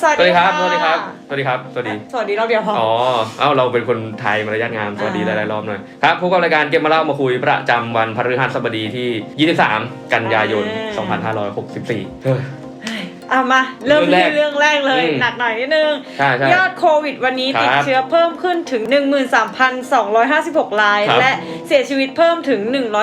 สวัสสวัสดีดีครับะสวัสดีครับ สวัสดีครับ สวัสดี สวัสดีรอบเดียวพอ อ๋อ เอ้า เราเป็นคนไทยมารยาทงาม สวัสดีหอ่าลายๆรอบหน่อย ครับ พบกับรายการเกมมาเล่ามาคุยประจำวันพฤหัสบดีที่ 23 กันยายน 2564เฮ้ย อะมาเริ่มเรื่องแรที่กเรื่องแรกเลยอืมหนักหน่อยนิดนึง ใช่ใช่ยอดโควิดวันนี้ครับติดเชื้อเพิ่มขึ้นถึง 13,256ราย ครับและเสียชีวิตเพิ่มถึง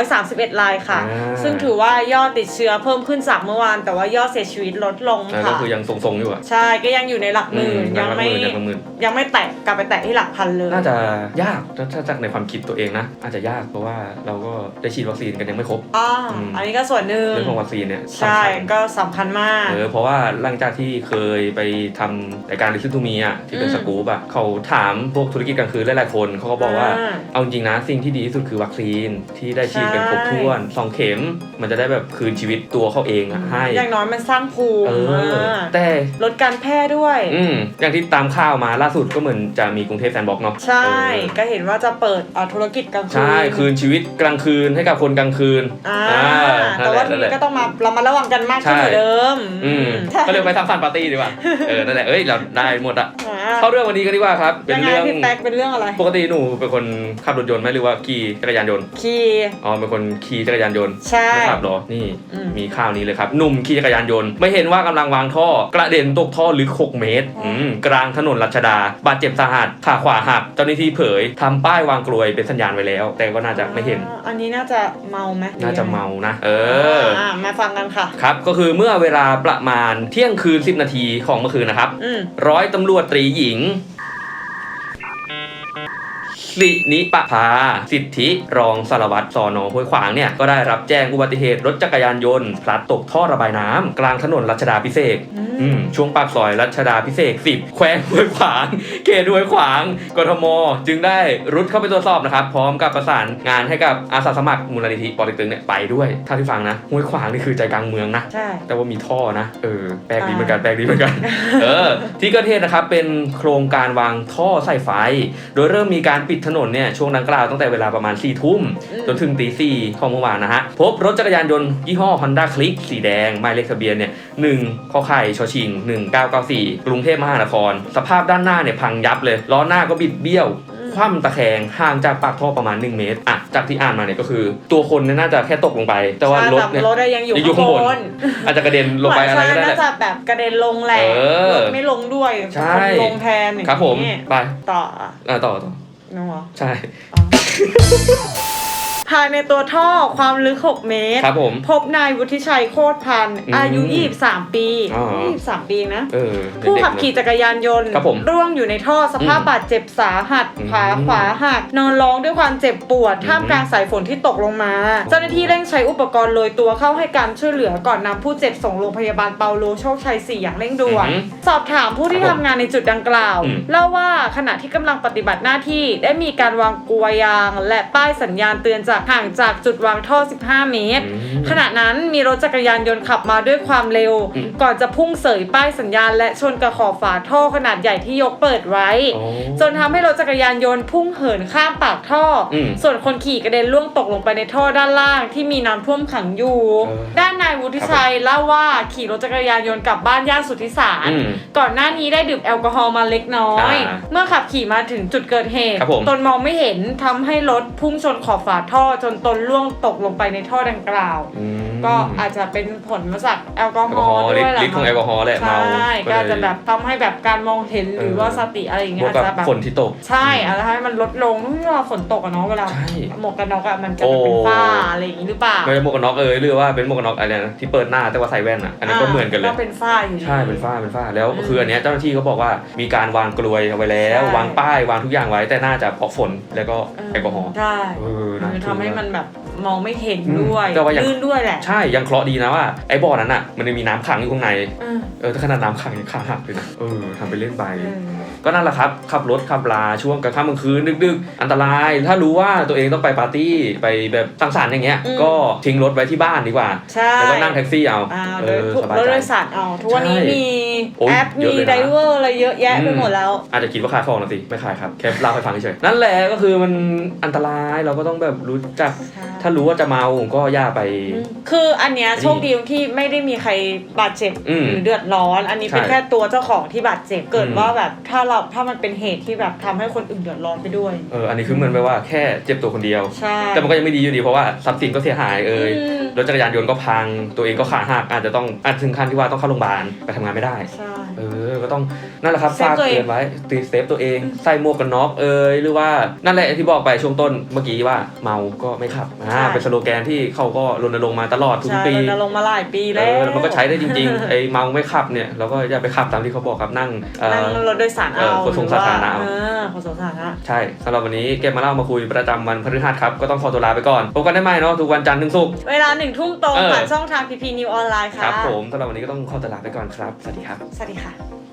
131รายค่ะ อ่า ซึ่งถือว่ายอดติดเชื้อเพิ่มขึ้นจากเมื่อวาน แต่ว่ายอดเสียชีวิตลดลงอ่าก็ค่ะ คือยังทรงๆอยู่อะใช่ก็ยังอยู่ในหลักหมื่นอืยังไม่ยังหลักหมื่นยังไม่แตะกลับไปแตะที่หลักพันเลย น่าจะยากถ้าถ้าจากในความคิดตัวเองนะ อาจจะยากเพราะว่าเราก็ได้ฉีดวัคซีนกันยังไม่ครบ อ่าอืม อันนี้ก็ส่วนหนึ่งเรื่องของวัคซีนเนี่ยใช่สำคัญก็สำคัญมาก เออเพราะว่าหลังจากที่เคยไปทำรายการลิซิทูมีอะที่เป็นอืมสกู๊ปอะเขาถามพวกธุรกิจกลางคืนหลายๆคนเขาก็บอกว่าอ่า เอาจริงนะสิ่งที่ดีที่สุดคือวัคซีนที่ได้ฉีดกันครบถ้วนสองเข็ม มันจะได้แบบคืนชีวิตตัวเขาเองอะให้ อย่างน้อยมันสร้างภูมิเอออ่าแต่ลดการแพร่ด้วย อืมอย่างที่ตามข่าวมาล่าสุดก็เหมือนจะมีกรุงเทพแซนด์บ็อกซ์เนาะใช่เออก็เห็นว่าจะเปิดอ่าธุรกิจกลางคืนใช่คืนชีวิตกลางคืนให้กับคนกลางคืนอ่าอ่าแต่ว่าทีนั่นแหนี้ละก็ต้องมาเรามาระวังกันมากขึ้นใช่กว่าเดิม อืมใช่ก็เลยไปทำฟันปาร์ตี้ดีกว่า เออ นั่นแหละ เอ้ย เราได้หมดอะอ่าเข้าเรื่องวันนี้กันดีกว่าครับ เป็ยันงไงเรื่องพี่แป๊กเป็นเรื่องอะไร ปกติหนูเป็นคนขับรถยนต์ไหมหรือว่าขี่จักรยานยนต์ ขี่ อ๋อ เป็นคนขี่จักรยานยนต์ ใช่ไม่ขับเหรอ นี่อืมมีข่าวนี้เลยครับ หนุ่มขี่จักรยานยนต์ ไม่เห็นว่ากำลังวางท่อ กระเด็นตกท่อลึก 6 เมตรอืมกลางถนนรัชดา บาดเจ็บสาหัส ขาขวาหัก เจ้าหน้าที่เผยทำป้ายวางกลวยเป็นสัญญาณไว้แล้ว แต่ก็น่าจะไม่เห็นอ่าอันนี้น่าจะเมาไหมน่าจะเมานะ เอออ่ามาฟังกันค่ะ ครับ ก็คือเมื่อเวลาประมาณเที่ยงคืน 10 นาทีของเมื่อคืนนะครับ อืม ร้อยตำรวจตรีหญิง สินิปภาสิทธิรองสารวัตรสอนอห้วยขวางเนี่ยก็ได้รับแจ้งอุบัติเหตุรถจักรยานยนต์พลัดตกท่อระบายน้ำกลางถนนรัชดาพิเศษกอืมอืมช่วงปากซอยรัชดาพิเศษก10แขวงห้วยขวาง เขตห้วยขวาง กทม จึงได้รุดเข้าไปตรวจสอบนะครับพร้อมกับประสานงานให้กับอาสาสมัครมูลนิธิปอเต็กตึงเนี่ยไปด้วยถ้าที่ฟังนะห้วยขวางนี่คือใจกลางเมืองนะใช่แต่ว่ามีท่อนะเออแปลกดีอ่าเหมือนกันแปลกดีเหมือนกันเออที่เกิดเหตุนะครับเป็นโครงการวางท่อสายไฟ โดยเริ่มมีการปิดถนนเนี่ยช่วงดังกล่าวตั้งแต่เวลาประมาณ4ี่ทุ่มอืมจนถึงตีสี่ของเมื่อวานนะฮะ พบรถจักรยานยนต์ยี่ห้อ Honda Click สีแดงหมายเลขทะเบียนเนี่ยหนึ่งขอไข่ชอชิง 1994 กรุงเทพมหานคร สภาพด้านหน้าเนี่ยพังยับเลย ล้อหน้าก็บิดเบี้ยวคว่ำตะแคงห่างจากปากท่อประมาณ 1 เมตรอะจากที่อ่านมาเนี่ยก็คือ ตัวคนเนี่ยน่าจะแค่ตกลงไป แต่ว่ารถเนี่ยรถอะยังอยู่ยังอยู่ข้างบนอาจจะกระเด็นลงไปอะไรก็ได้ใช่แหน่าละจะแบบกระเด็นลงแหละเออรถไม่ลงด้วยใช่คนลงแทนอย่างครับผมนี้ไปต่ออะอะต่อต่อ น้องเหรอ ใช่อ๋อ ภายในตัวท่อความลึก 6 เมตร ครับผม พบนายวุฒิชัยโคตรพันธ์อืมอายุ 23 ปีอ๋อ 23 ปีนะ เออผู้ขับเด็กๆขี่เนอะจักรยานยนต์ ครับผมร่วงอยู่ในท่อสภาพอืมบาดเจ็บสาหัสอืมขาขวาหักนอนร้องด้วยความเจ็บปวดอืมท่ามกลางสายฝนที่ตกลงมา เจ้าหน้าที่เร่งใช้อุปกรณ์โรยตัวเข้าให้การช่วยเหลือก่อนนำผู้เจ็บส่งโรงพยาบาลเปาโลโชคชัย 4 อย่างเร่งด่วน อืมสอบถามผู้ที่ครัทำบผมงานในจุดดังกล่าว อืม เล่าว่าขณะที่กำลังปฏิบัติหน้าที่ได้มีการวางกลวยยาง และป้ายสัญญาณเตือนจากห่างจากจุดวางท่อ 15 เมตรอืมขณะนั้นมีรถจักรยานยนต์ขับมาด้วยความเร็วอืมก่อนจะพุ่งเสยป้ายสัญญาณ และชนกับขอบฝาท่อขนาดใหญ่ที่ยกเปิดไว้โอ้จนทำให้รถจักรยานยนต์พุ่งเหินข้ามปากท่ออมส่วนคนขี่กระเด็นล่วงตกลงไปในท่อด้านล่างที่มีน้ำท่วมขังอยู่เออด้านนายวุฒิชัยเล่าว่าขี่รถจักรยานยนต์กลับบ้านย่านสุทธิสารอืมก่อนหน้านี้ได้ดื่มแอลกอฮอล์มาเล็กน้อยอ่าเมื่อขับขี่มาถึงจุดเกิดเหตุครับผมตนมองไม่เห็นทำให้รถพุ่งชนขอบฝาท่อจนตนล่วงตกลงไปในท่อดังกล่าว อืมก็อาจจะเป็นผลมาจากแอลกอแอลฮกออฮอล์ล์ด้วยแหละฤทธิ์ของแอลกอฮอล์แหละเมาใช่ก็อาจจะแบบทำให้แบบการมองเห็นหรือว่าสติอะไรอย่างบเงี้วยกอาจกับจะแบบฝนที่ตก ใช่อาจจะทำให้มันลดลงเวลาฝนตกอะเนาะเวลาใช่หมวกกันน็อกอะมันจะเป็นโอ้ ฝ้าอะไรอย่างงี้หรือเปล่าไม่ใช่หมวกกันน็อกเอยหรือว่าเป็นหมวกกันน็อกอะไรนะที่เปิดหน้าแต่ว่าใส่แว่นอะอันนั้นก็เหมือนกันเลย ก็เป็นฝ้าอยู่ดี ใช่เป็นฝ้าเป็นฝ้าแล้วอืมคืออันเนี้ยเจ้าหน้าที่เขาบอกว่ามีการวางกลวยเอาไว้แล้ว ใช่ วางป้ายวางทุกอย่างไว้แต่น่าจะเพราะฝนแล้วก็แอลกอฮอล์ใช่ เออมัน่านทึ่งทำให้มากมันแบบมองไม่เห็นอืมด้วยแต่ว่าอย่าง ลื่นด้วยแหละ ใช่ยังเคราะห์ดีนะว่าไอ้บ่อนั้นอะมันยังมีน้ำขังอยู่ข้างใน เออเออถ้าขนาดน้ำขังยังขาหักเลยนะเออทำไปเล่นไป เออก็นั่นแหละครับ ขับรถขับลาช่วงกลางค่ำกลางคืนดึกๆ อันตราย ถ้ารู้ว่าตัวเองต้องไปปาร์ตี้ไปแบบสังสรรค์อย่างเงี้ยอืมก็ทิ้งรถไว้ที่บ้านดีกว่า ใช่แล้วก็นั่งแท็กซี่เอา อ่าเอโดยอทุกสบายรถใจโดยสารเอาทุกวันนี้ใช่ มี โอ้ยแอปเยมีอะเลยนะ ไดเวอร์อะไรเยอะแยะไปอืมหมดแล้ว อาจจะคิดว่าขายของนะสิ ไม่ขายครับ แค่เล่าให้ฟังเฉยๆนั่นแหละก็คือมันอันตรายเราก็ต้องแบบรู้จักใช่ถ้ารู้ว่าจะเมาก็อย่าไป คืออันเนี้ยอันนี้โชคดีตรงที่ไม่ได้มีใครบาดเจ็บอืมหรือเดือดร้อน อันนี้เป็นใช่แค่ตัวเจ้าของที่บาดเจ็บเกิดอืม ว่าแบบถ้าเราถ้ามันเป็นเหตุที่แบบทำให้คนอื่นเดือดร้อนไปด้วย เอออันนี้คือเหมือนไปว่าแค่เจ็บตัวคนเดียว ใช่แต่มันก็ยังไม่ดีอยู่ดีเพราะว่าทรัพย์สินก็เสียหายเอ่ยอืม รถจักรยานยนต์ก็พังตัวเองก็ขาหักอาจจะต้องอาจถึงขั้นที่ว่าต้องเข้าโรงพยาบาลไปทำงานไม่ได้ ใช่ เออ ก็ต้องนั่นแหละครับเซฟฝากตัวเองเตือนไว้ตีเซฟตัวเอง ใส่หมวกกันน็อกเอยหรือว่านั่นแหละที่บอกไปช่วงต้นเมื่อกี้ว่าเมาก็ไม่ขับอ่าเป็นสโลแกนที่เขาก็รณรงค์มาตลอดทุกใช่ปีรณรงค์มาหลายปีเอแล้วอแล้วมันก็ใช้ได้จริงๆไอ้เมาไม่ขับเนี่ยเราก็อย่าไปขับตามที่เขาบอกครับนั่งเอ่นั่งอรถโดยสารเอาเออขนส่งสาธารณะเอาหอว่เออขนส่งสาธารณะใช่สำหรับวันนี้เก็บมาเล่ามาคุยประจำวันพฤหัสครับก็ต้องขอตัวลาไปก่อนพบกันได้ใหม่เนาะทุกวันจันทร์ถึงศุกร์เวลาหนึ่งทุ่มตรงเออผ่านช่องทางพีพีนิวออนไลน์คค่ะรับผมสำหรับวันนี้ก็ต้องขอตัวลาไปก่อนครับสวัสดีครับสวัสดีค่ะ